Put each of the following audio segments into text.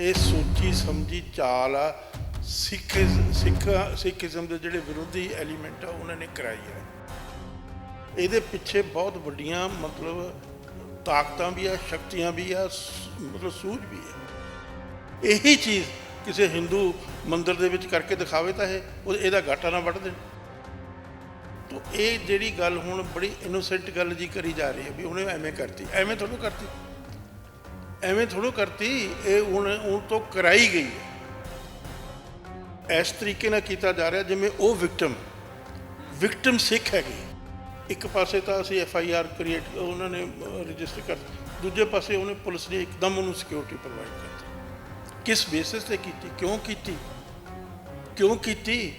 ਇਹ ਸੋਚੀ ਸਮਝੀ ਚਾਲ ਆ, ਸਿੱਖ ਸਿੱਖ ਸਿੱਖੀਜ਼ਮ ਦੇ ਜਿਹੜੇ ਵਿਰੋਧੀ ਐਲੀਮੈਂਟ ਆ, ਉਹਨਾਂ ਨੇ ਕਰਾਈ ਹੈ। ਇਹਦੇ ਪਿੱਛੇ ਬਹੁਤ ਵੱਡੀਆਂ ਮਤਲਬ ਤਾਕਤਾਂ ਵੀ ਆ, ਸ਼ਕਤੀਆਂ ਵੀ ਆ, ਸ- ਮਤਲਬ ਸੂਝ ਵੀ ਆ। ਇਹੀ ਚੀਜ਼ ਕਿਸੇ ਹਿੰਦੂ ਮੰਦਿਰ ਦੇ ਵਿੱਚ ਕਰਕੇ ਦਿਖਾਵੇ ਤਾਂ ਇਹ, ਉਹ ਇਹਦਾ ਘਾਟਾ ਨਾ ਵੱਢ ਦੇਣ। ਤੋ ਇਹ ਜਿਹੜੀ ਗੱਲ ਹੁਣ ਬੜੀ ਇਨੋਸੈਂਟ ਗੱਲ ਜੀ ਕਰੀ ਜਾ ਰਹੀ ਹੈ ਵੀ ਉਹਨੇ ਐਵੇਂ ਕਰਤੀ, ਐਵੇਂ ਤੁਹਾਨੂੰ ਕਰਤੀ। ਐਵੇਂ ਥੋੜੋ ਕਰਤੀ, ਇਹ ਹੁਣ ਹੁਣ ਤੋਂ ਕਰਾਈ ਗਈ ਹੈ। ਇਸ ਤਰੀਕੇ ਨਾਲ ਕੀਤਾ ਜਾ ਰਿਹਾ ਜਿਵੇਂ ਉਹ ਵਿਕਟਮ ਵਿਕਟਮ ਸਿੱਖ ਹੈਗੀ। ਇੱਕ ਪਾਸੇ ਤਾਂ ਅਸੀਂ ਐਫ ਆਈ ਆਰ ਕ੍ਰੀਏਟ ਉਹਨਾਂ ਨੇ ਰਜਿਸਟਰ ਕਰ ਦੂਜੇ ਪਾਸੇ ਉਹਨੇ ਪੁਲਿਸ ਨੇ ਇੱਕਦਮ ਉਹਨੂੰ ਸਿਕਿਉਰਿਟੀ ਪ੍ਰੋਵਾਈਡ ਕਰਤੀ ਕਿਸ ਬੇਸਿਸ ਤੇ ਕੀਤੀ? ਕਿਉਂ ਕੀਤੀ? ਕਿਉਂ ਕੀਤੀ?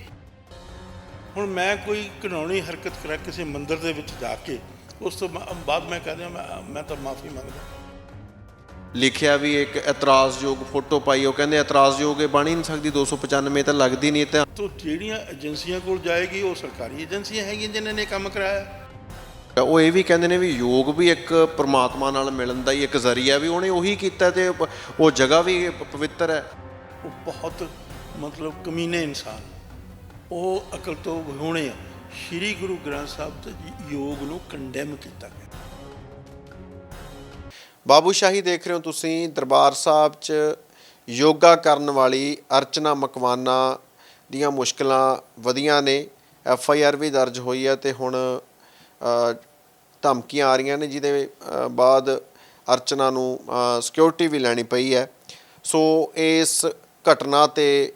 ਹੁਣ ਮੈਂ ਕੋਈ ਕਾਨੂੰਨੀ ਹਰਕਤ ਕਰਾਂ ਕਿਸੇ ਮੰਦਰ ਦੇ ਵਿੱਚ ਜਾ ਕੇ, ਉਸ ਤੋਂ ਬਾਅਦ ਮੈਂ ਕਹਿੰਦਾ ਮੈਂ ਮੈਂ ਤਾਂ ਮਾਫੀ ਮੰਗਦਾ। ਲਿਖਿਆ ਵੀ ਇੱਕ ਇਤਰਾਜ਼ਯੋਗ ਫੋਟੋ ਪਾਈ ਉਹ ਕਹਿੰਦੇ ਇਤਰਾਜ਼ਯੋਗ ਇਹ ਬਣ ਹੀ ਨਹੀਂ ਸਕਦੀ 295 ਤਾਂ ਲੱਗਦੀ ਨਹੀਂ ਤਾਂ। ਤੋ ਜਿਹੜੀਆਂ ਏਜੰਸੀਆਂ ਕੋਲ ਜਾਏਗੀ ਉਹ ਸਰਕਾਰੀ ਏਜੰਸੀਆਂ ਹੈਗੀਆਂ ਜਿਨ੍ਹਾਂ ਨੇ ਕੰਮ ਕਰਾਇਆ? ਉਹ ਇਹ ਵੀ ਕਹਿੰਦੇ ਨੇ ਵੀ ਯੋਗ ਵੀ ਇੱਕ ਪ੍ਰਮਾਤਮਾ ਨਾਲ ਮਿਲਣ ਦਾ ਹੀ ਇੱਕ ਜ਼ਰੀਆ ਵੀ ਉਹਨੇ ਉਹੀ ਕੀਤਾ ਤੇ ਉਹ ਜਗ੍ਹਾ ਵੀ ਪਵਿੱਤਰ ਹੈ। ਉਹ ਬਹੁਤ ਮਤਲਬ ਕਮੀਨੇ ਇਨਸਾਨ। ਉਹ ਅਕਲ ਤੋਂ ਵਿਹੂਣੇ ਆ। ਸ੍ਰੀ ਗੁਰੂ ਗ੍ਰੰਥ ਸਾਹਿਬ ਤੇ ਯੋਗ ਨੂੰ ਕੰਡੈਮ ਕੀਤਾ ਗਿਆ। ਬਾਬੂਸ਼ਾਹੀ ਦੇਖ ਰਹੇ ਹੋ ਤੁਸੀਂ, ਦਰਬਾਰ ਸਾਹਿਬ 'ਚ ਯੋਗਾ ਕਰਨ ਵਾਲੀ ਅਰਚਨਾ ਮਕਵਾਨਾ ਦੀਆਂ ਮੁਸ਼ਕਲਾਂ ਵਧੀਆਂ ਨੇ। ਐਫ ਆਈ ਆਰ ਵੀ ਦਰਜ ਹੋਈ ਹੈ ਤੇ ਹੁਣ ਧਮਕੀਆਂ ਆ ਰਹੀਆਂ ਨੇ, ਜਿਹਦੇ ਬਾਅਦ ਅਰਚਨਾ ਨੂੰ ਸਿਕਿਉਰਿਟੀ ਵੀ ਲੈਣੀ ਪਈ ਹੈ। ਸੋ ਇਸ ਘਟਨਾ ਤੇ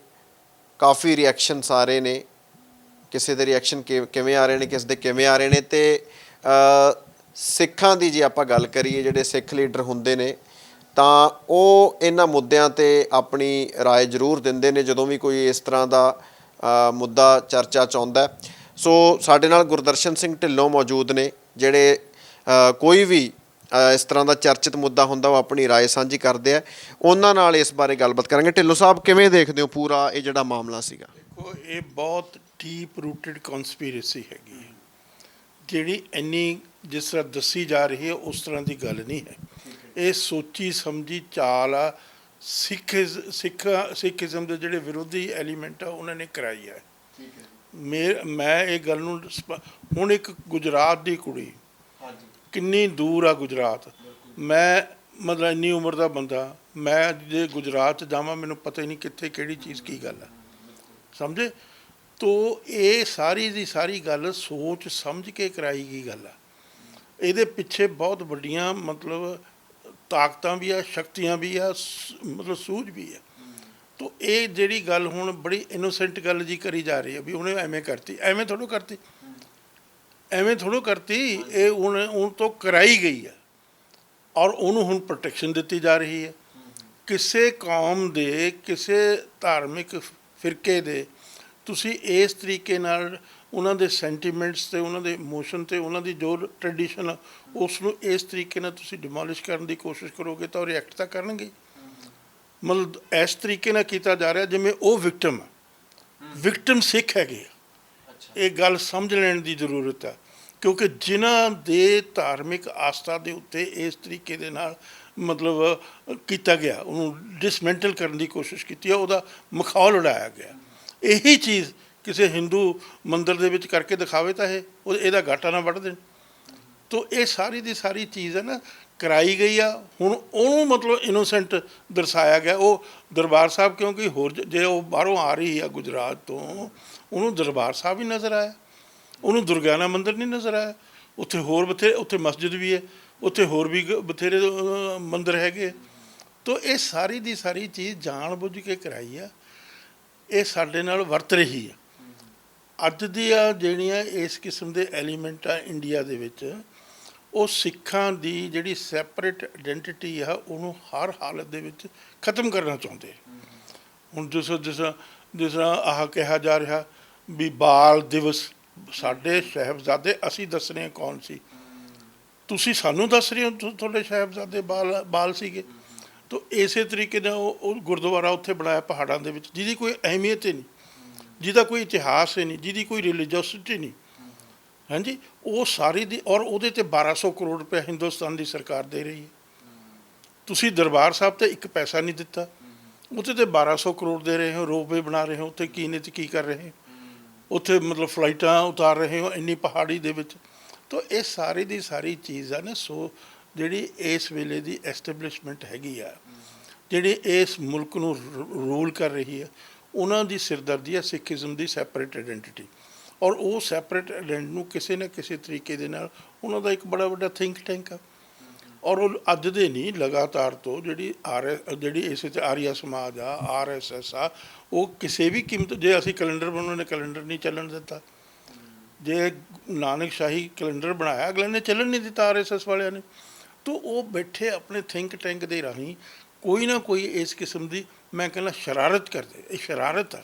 ਕਾਫੀ ਰਿਐਕਸ਼ਨ ਸਾਰੇ ਨੇ। ਕਿਸੇ ਦੇ ਰਿਐਕਸ਼ਨ ਕਿਵੇਂ ਆ ਰਹੇ ਨੇ, ਕਿਸ ਦੇ ਕਿਵੇਂ ਆ ਰਹੇ ਨੇ ਤੇ ਸਿੱਖਾਂ ਦੀ ਜੇ ਆਪਾਂ ਗੱਲ ਕਰੀਏ ਜਿਹੜੇ ਸਿੱਖ ਲੀਡਰ ਹੁੰਦੇ ਨੇ ਤਾਂ ਉਹ ਇਹਨਾਂ ਮੁੱਦਿਆਂ ਤੇ ਆਪਣੀ رائے ਜ਼ਰੂਰ ਦਿੰਦੇ ਨੇ ਜਦੋਂ ਵੀ ਕੋਈ ਇਸ ਤਰ੍ਹਾਂ ਦਾ ਅ, ਮੁੱਦਾ ਚਰਚਾ ਚ ਆਉਂਦਾ ਹੈ। ਸੋ ਸਾਡੇ ਨਾਲ ਗੁਰਦਰਸ਼ਨ ਸਿੰਘ ਢਿੱਲੋਂ ਮੌਜੂਦ ਨੇ ਜਿਹੜੇ ਅ, ਕੋਈ ਵੀ ਅ, ਇਸ ਤਰ੍ਹਾਂ ਦਾ ਚਰਚਿਤ ਮੁੱਦਾ ਹੁੰਦਾ ਉਹ ਆਪਣੀ رائے ਸਾਂਝੀ ਕਰਦੇ ਆ ਉਹਨਾਂ ਨਾਲ ਇਸ ਬਾਰੇ ਗੱਲਬਾਤ ਕਰਾਂਗੇ ਢਿੱਲੋਂ ਸਾਹਿਬ ਕਿਵੇਂ ਦੇਖਦੇ ਹੋ ਪੂਰਾ ਇਹ ਜਿਹੜਾ ਮਾਮਲਾ ਸੀਗਾ ਦੇਖੋ ਇਹ ਬਹੁਤ ਡੀਪ ਰੂਟਡ ਕਨਸਪੀਰੇਸੀ ਹੈਗੀ ਹੈ ਜਿਹੜੀ ਇੰਨੀ ਜਿਸ ਤਰ੍ਹਾਂ ਦੱਸੀ ਜਾ ਰਹੀ ਹੈ ਉਸ ਤਰ੍ਹਾਂ ਦੀ ਗੱਲ ਨਹੀਂ ਹੈ। ਇਹ ਸੋਚੀ ਸਮਝੀ ਚਾਲ ਆ ਸਿੱਖ ਸਿੱਖ ਸਿੱਖੀਜ਼ਮ ਦੇ ਜਿਹੜੇ ਵਿਰੋਧੀ ਐਲੀਮੈਂਟ ਆ ਉਹਨਾਂ ਨੇ ਕਰਾਈ ਹੈ। ਮੈਂ ਇਹ ਗੱਲ ਨੂੰ ਹੁਣ ਇੱਕ ਗੁਜਰਾਤ ਦੀ ਕੁੜੀ ਕਿੰਨੀ ਦੂਰ ਆ ਗੁਜਰਾਤ। ਮੈਂ ਮਤਲਬ ਇੰਨੀ ਉਮਰ ਦਾ ਬੰਦਾ ਮੈਂ ਜੇ ਗੁਜਰਾਤ ਜਾਵਾਂ ਮੈਨੂੰ ਪਤਾ ਹੀ ਨਹੀਂ ਕਿੱਥੇ ਕਿਹੜੀ ਚੀਜ਼ ਕੀ ਗੱਲ ਹੈ ਸਮਝੇ? ਤੋ ਇਹ ਸਾਰੀ ਦੀ ਸਾਰੀ ਗੱਲ ਸੋਚ ਸਮਝ ਕੇ ਕਰਾਈ ਗਈ ਗੱਲ ਆ। ਇਹਦੇ ਪਿੱਛੇ ਬਹੁਤ ਵੱਡੀਆਂ ਮਤਲਬ ਤਾਕਤਾਂ ਵੀ ਆ, ਸ਼ਕਤੀਆਂ ਵੀ ਆ ਮਤਲਬ ਸੂਝ ਵੀ ਆ। ਤੋ ਇਹ ਜਿਹੜੀ ਗੱਲ ਹੁਣ ਬੜੀ ਇਨੋਸੈਂਟ ਗੱਲ ਜੀ ਕਰੀ ਜਾ ਰਹੀ ਹੈ ਵੀ ਉਹਨੇ ਐਵੇਂ ਕਰਤੀ, ਐਵੇਂ ਥੋੜੋ ਕਰਤੀ। ਐਵੇਂ ਥੋੜੋ ਕਰਤੀ, ਇਹ ਹੁਣ ਉਹ ਤੋਂ ਕਰਾਈ ਗਈ ਆ। ਔਰ ਉਹਨੂੰ ਹੁਣ ਪ੍ਰੋਟੈਕਸ਼ਨ ਦਿੱਤੀ ਜਾ ਰਹੀ ਹੈ ਕਿਸੇ ਕੌਮ ਦੇ, ਕਿਸੇ ਧਾਰਮਿਕ ਫਿਰਕੇ ਦੇ ਤੁਸੀਂ ਇਸ ਤਰੀਕੇ ਨਾਲ ਉਹਨਾਂ ਦੇ ਸੈਂਟੀਮੈਂਟਸ ਤੇ ਉਹਨਾਂ ਦੇ ਇਮੋਸ਼ਨ ਤੇ ਉਹਨਾਂ ਦੀ ਜੋ ਟ੍ਰੈਡੀਸ਼ਨ ਉਸ ਨੂੰ ਇਸ ਤਰੀਕੇ ਨਾਲ ਤੁਸੀਂ ਡਿਮੋਲਿਸ਼ ਕਰਨ ਦੀ ਕੋਸ਼ਿਸ਼ ਕਰੋਗੇ ਤਾਂ ਉਹ ਰਿਐਕਟ ਤਾਂ ਕਰਨਗੇ। ਮਤਲਬ ਇਸ ਤਰੀਕੇ ਨਾਲ ਕੀਤਾ ਜਾ ਰਿਹਾ ਜਿਵੇਂ ਉਹ ਵਿਕਟਮ ਵਿਕਟਮ ਸਿੱਖ ਹੈਗੇ ਆ। ਇਹ ਗੱਲ ਸਮਝ ਲੈਣ ਦੀ ਜ਼ਰੂਰਤ ਹੈ ਕਿਉਂਕਿ ਜਿਨ੍ਹਾਂ ਦੇ ਧਾਰਮਿਕ ਆਸਥਾ ਦੇ ਉੱਤੇ ਇਸ ਤਰੀਕੇ ਦੇ ਨਾਲ ਮਤਲਬ ਕੀਤਾ ਗਿਆ ਉਹਨੂੰ ਡਿਸਮੈਂਟਲ ਕਰਨ ਦੀ ਕੋਸ਼ਿਸ਼ ਕੀਤੀ ਹੈ ਉਹਦਾ ਮਖੌਲ ਉਡਾਇਆ ਗਿਆ ਇਹੀ ਚੀਜ਼ ਕਿਸੇ ਹਿੰਦੂ ਮੰਦਿਰ ਦੇ ਵਿੱਚ ਕਰਕੇ ਦਿਖਾਵੇ ਤਾਂ ਇਹ ਉਹ ਇਹਦਾ ਘਾਟਾ ਨਾ ਵੱਢ ਦੇਣ। ਤੋ ਇਹ ਸਾਰੀ ਦੀ ਸਾਰੀ ਚੀਜ਼ ਹੈ ਨਾ ਕਰਾਈ ਗਈ ਆ। ਹੁਣ ਉਹਨੂੰ ਮਤਲਬ ਇਨੋਸੈਂਟ ਦਰਸਾਇਆ ਗਿਆ। ਉਹ ਦਰਬਾਰ ਸਾਹਿਬ ਕਿਉਂਕਿ ਹੋਰ ਜ- ਜੇ ਉਹ ਬਾਹਰੋਂ ਆ ਰਹੀ ਆ ਗੁਜਰਾਤ ਤੋਂ ਉਹਨੂੰ ਦਰਬਾਰ ਸਾਹਿਬ ਹੀ ਨਜ਼ਰ ਆਇਆ। ਉਹਨੂੰ ਦੁਰਗਿਆਨਾ ਮੰਦਿਰ ਨਹੀਂ ਨਜ਼ਰ ਆਇਆ। ਉੱਥੇ ਹੋਰ ਬਥੇਰੇ ਉੱਥੇ ਮਸਜਿਦ ਵੀ ਹੈ। ਉੱਥੇ ਹੋਰ ਵੀ ਗ- ਬਥੇਰੇ ਅਹ, ਮੰਦਿਰ ਹੈਗੇ। ਤੋ ਇਹ ਸਾਰੀ ਦੀ ਸਾਰੀ ਚੀਜ਼ ਜਾਣ ਬੁੱਝ ਕੇ ਕਰਾਈ ਆ। ਇਹ ਸਾਡੇ ਨਾਲ ਵਰਤ ਰਹੀ ਆ। ਅੱਜ ਦੀਆਂ ਜਿਹੜੀਆਂ ਇਸ ਕਿਸਮ ਦੇ ਐਲੀਮੈਂਟ ਆ ਇੰਡੀਆ ਦੇ ਵਿੱਚ, ਉਹ ਸਿੱਖਾਂ ਦੀ ਜਿਹੜੀ ਸੈਪਰੇਟ ਆਇਡੈਂਟੀਟੀ ਆ, ਉਹਨੂੰ ਹਰ ਹਾਲਤ ਦੇ ਵਿੱਚ ਖਤਮ ਕਰਨਾ ਚਾਹੁੰਦੇ ਹੁਣ ਜਿਸ ਜਿਸ ਜਿਸ ਤਰ੍ਹਾਂ ਆਹ ਕਿਹਾ ਜਾ ਰਿਹਾ ਵੀ ਬਾਲ ਦਿਵਸ, ਸਾਡੇ ਸਾਹਿਬਜ਼ਾਦੇ ਅਸੀਂ ਦੱਸਣੇ ਆ ਕੌਣ ਸੀ। ਤੁਸੀਂ ਸਾਨੂੰ ਦੱਸ ਰਹੇ ਹੋ ਤੁਹਾਡੇ ਸਾਹਿਬਜ਼ਾਦੇ ਬਾਲ ਬਾਲ ਸੀਗੇ। ਤਾਂ ਇਸੇ ਤਰੀਕੇ ਨਾਲ ਉਹ ਉਹ ਗੁਰਦੁਆਰਾ ਉੱਥੇ ਬਣਾਇਆ ਪਹਾੜਾਂ ਦੇ ਵਿੱਚ, ਜਿਹਦੀ ਕੋਈ ਅਹਿਮੀਅਤ ਹੀ ਨਹੀਂ। ਜਿਹਦਾ ਕੋਈ ਇਤਿਹਾਸ ਹੀ ਨਹੀਂ, ਜਿਹਦੀ ਕੋਈ ਰਿਲੀਜੀਓਸਿਟੀ ਨਹੀਂ। ਹਾਂਜੀ? ਉਹ ਸਾਰੀ ਦੀ, ਔਰ ਉਹਦੇ ਤੇ 1200 ਕਰੋੜ ਰੁਪਏ ਹਿੰਦੁਸਤਾਨ ਦੀ ਸਰਕਾਰ ਦੇ ਰਹੀ ਹੈ। ਤੁਸੀਂ ਦਰਬਾਰ ਸਾਹਿਬ ਤੇ ਇੱਕ ਪੈਸਾ ਨਹੀਂ ਦਿੱਤਾ। ਉੱਥੇ ਤੇ 1200 ਕਰੋੜ ਦੇ ਰਹੇ ਹੋ, ਰੋਪਵੇ ਬਣਾ ਰਹੇ ਹੋ, ਉੱਥੇ ਕੀ ਨੇ ਤੇ ਕੀ ਕਰ ਰਹੇ? ਹੋ ਉੱਥੇ ਮਤਲਬ ਫਲਾਈਟਾਂ ਉਤਾਰ ਰਹੇ ਹੋ, ਇੰਨੀ ਪਹਾੜੀ ਦੇ ਵਿੱਚ। ਤਾਂ ਇਹ ਸਾਰੀ ਦੀ ਸਾਰੀ ਚੀਜ਼ ਆ ਨਾ, ਸੋ ਜਿਹੜੀ ਇਸ ਵੇਲੇ ਦੀ ਐਸਟੈਬਲਿਸ਼ਮੈਂਟ ਹੈਗੀ ਆ, ਜਿਹੜੀ ਇਸ ਮੁਲਕ ਨੂੰ ਰੂਲ ਕਰ ਰਹੀ ਹੈ ਉਹਨਾਂ ਦੀ ਸਿਰਦਰਦੀ ਹੈ ਸਿੱਖੀਜ਼ਮ ਦੀ ਸੈਪਰੇਟ ਆਇਡੈਂਟੀਟੀ ਔਰ ਉਹ ਸੈਪਰੇਟ ਆਇਡੈਂਟੀ ਨੂੰ ਕਿਸੇ ਨਾ ਕਿਸੇ ਤਰੀਕੇ ਦੇ ਨਾਲ ਉਹਨਾਂ ਦਾ ਇੱਕ ਬੜਾ ਵੱਡਾ ਥਿੰਕ ਟੈਂਕ ਆ। ਔਰ ਉਹ ਅੱਜ ਦੇ ਨਹੀਂ, ਲਗਾਤਾਰ ਤੋਂ ਜਿਹੜੀ ਆਰ ਜਿਹੜੀ ਇਸੇ ਤੇ ਆਰੀਆ ਸਮਾਜ ਆ ਆਰਐਸਐਸ ਆ, ਉਹ ਕਿਸੇ ਵੀ ਕੀਮਤ, ਜੇ ਅਸੀਂ ਕੈਲੰਡਰ ਬਣਾਉਣੇ ਨੇ ਕੈਲੰਡਰ ਨਹੀਂ ਚੱਲਣ ਦਿੱਤਾ। ਜੇ ਨਾਨਕ ਸ਼ਾਹੀ ਕੈਲੰਡਰ ਬਣਾਇਆ, ਅਗਲੇ ਨੇ ਚੱਲਣ ਨਹੀਂ ਦਿੱਤਾ ਆਰਐਸਐਸ ਵਾਲਿਆਂ ਨੇ। ਤੋਂ ਉਹ ਬੈਠੇ ਆਪਣੇ ਥਿੰਕ ਟੈਂਕ ਦੇ ਰਾਹੀਂ ਕੋਈ ਨਾ ਕੋਈ ਇਸ ਕਿਸਮ ਦੀ ਮੈਂ ਕਹਿੰਦਾ ਸ਼ਰਾਰਤ ਕਰਦੇ ਇਹ ਸ਼ਰਾਰਤ ਆ।